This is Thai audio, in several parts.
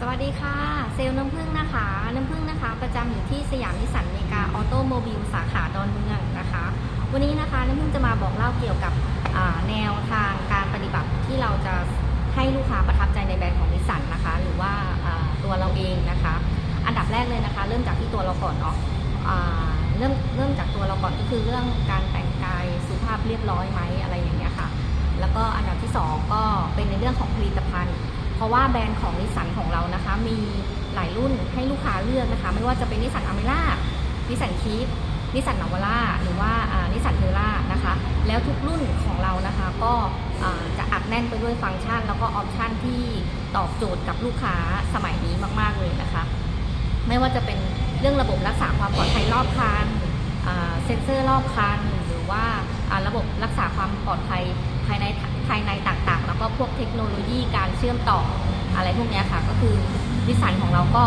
สวัสดีค่ะ เซลล์น้ำผึ้งนะคะ น้ำผึ้งนะคะ ประจำอยู่ที่สยามนิสสันเมกาออโตโมบิลสาขาดอนเมืองนะคะ วันนี้นะคะน้ำผึ้งจะมาบอกเล่าเกี่ยวกับแนวทางการปฏิบัติที่เราจะให้ลูกค้าประทับใจในแบรนด์ของนิสสันนะคะ หรือว่าตัวเราเองนะคะ อันดับแรกเลยนะคะ เริ่มจากที่ตัวเราก่อนเนาะอ่าเริ่มเริ่มจากตัวเราก่อนก็คือเรื่องการแต่งกายสุภาพเรียบร้อยไหมอะไรอย่างเงี้ยค่ะ แล้วก็อันดับที่สองก็เป็นในเรื่องของผลิตภัณฑ์ เพราะว่าแบรนด์ของนิสสันของเรานะคะ มีหลายรุ่นให้ลูกค้าเลือกนะคะ ไม่ว่าจะเป็นนิสสันอเมร่านิสสันคีฟนิสสันนาวาร่าหรือว่านิสสันเทอร่านะคะ แล้วทุกรุ่นของเรานะคะก็จะอัดแน่นไปด้วยฟังก์ชัน แล้วก็ออปชันที่ตอบโจทย์กับลูกค้าสมัยนี้มาก ๆ เลยนะคะ ไม่ว่าจะเป็นเรื่องระบบรักษาความปลอดภัยรอบคันเซ็นเซอร์รอบคัน หรือว่าระบบรักษาความปลอดภัย ภายในภายในต่างๆ แล้วก็พวกเทคโนโลยีการเชื่อมต่ออะไรพวกนี้ค่ะ ก็คือวิสันของเราก็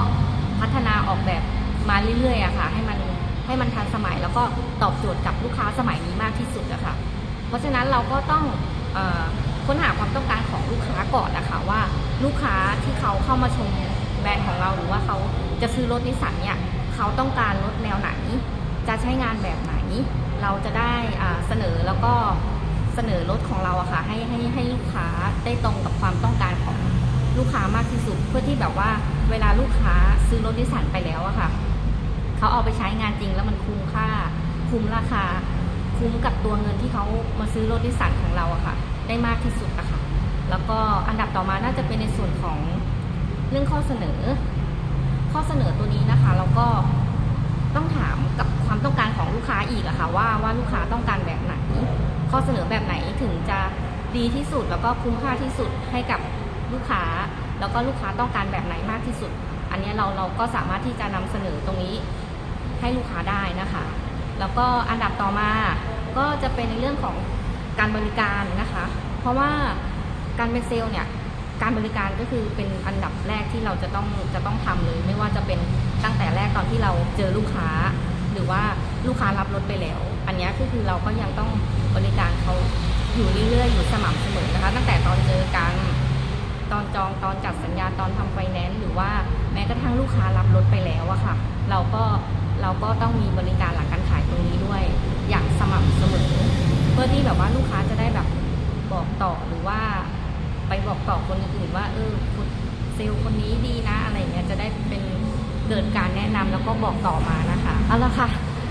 พัฒนาออกแบบมาเรื่อยๆอะค่ะ ให้มันให้มันทันสมัยแล้วก็ตอบโจทย์กับลูกค้าสมัยนี้มากที่สุดอะค่ะ เพราะฉะนั้นเราก็ต้องอค้นหาความต้องการของลูกค้าก่อนนะคะว่าลูกค้าที่เขาเข้ามาชมแบรนด์ของเราหรือว่าเขาจะซื้อรถนิสสันเนี่ยเขาต้องการรถแนวไหน จะใช้งานแบบไหน เราจะได้เสนอแล้วก็ เสนอรถของเราอะค่ะให้ให้ให้ลูกค้าได้ตรงกับความต้องการของลูกค้ามากที่สุด เพื่อที่แบบว่าเวลาลูกค้าซื้อรถนิสสันไปแล้วอะค่ะเขาเอาไปใช้งานจริงแล้วมันคุ้มค่า คุ้มราคา คุ้มกับตัวเงินที่เขามาซื้อรถนิสสันของเราอะค่ะ ได้มากที่สุดอะค่ะแล้วก็อันดับต่อมาน่าจะเป็นในส่วนของเรื่องข้อเสนอ ข้อเสนอตัวนี้นะคะเราก็ต้องถามกับความต้องการของลูกค้าอีกอะค่ะว่าว่าลูกค้าต้องการแบบไหน ข้อเสนอแบบไหนถึงจะดีที่สุด แล้วก็คุ้มค่าที่สุดให้กับลูกค้า แล้วก็ลูกค้าต้องการแบบไหนมากที่สุด อันนี้เราเราก็สามารถที่จะนำเสนอตรงนี้ให้ลูกค้าได้นะคะ แล้วก็อันดับต่อมาก็จะเป็นในเรื่องของการบริการนะคะ เพราะว่าการเป็นเซลล์เนี่ยการบริการก็คือเป็นอันดับแรกที่เราจะต้องจะต้องทำเลย ไม่ว่าจะเป็นตั้งแต่แรกตอนที่เราเจอลูกค้า รือว่าลูกค้ารับรถไปแล้ว อันนี้ก็คือเราก็ยังต้องบริการเขาอยู่เรื่อยๆ อยู่สม่ำเสมอนะคะ ตั้งแต่ตอนเจอกันตอนจองตอนจัดสัญญาตอนทำไฟแนนซ์หรือว่าแม้กระทั่งลูกค้ารับรถไปแล้วอะค่ะ เราก็เราก็ต้องมีบริการหลังการขายตรงนี้ด้วย อย่างสม่ำเสมอ เพื่อที่แบบว่าลูกค้าจะได้แบบบอกต่อหรือว่า ไปบอกต่อคนอื่นว่า เออคุณเซลล์คนนี้ดีนะอะไรเงี้ยจะได้เป็น เกิดการแนะนำแล้วก็บอกต่อมานะคะเอาละค่ะ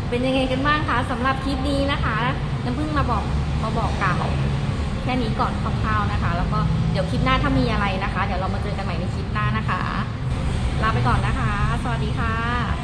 เป็นยังไงกันบ้างคะสำหรับคลิปนี้นะคะน้ำพึ่งมาบอกมาบอกกล่าวแค่นี้ก่อนคร่าวๆนะคะ แล้วก็เดี๋ยวคลิปหน้าถ้ามีอะไรนะคะ เดี๋ยวเรามาเจอกันใหม่ในคลิปหน้านะคะ ลาไปก่อนนะคะ สวัสดีค่ะ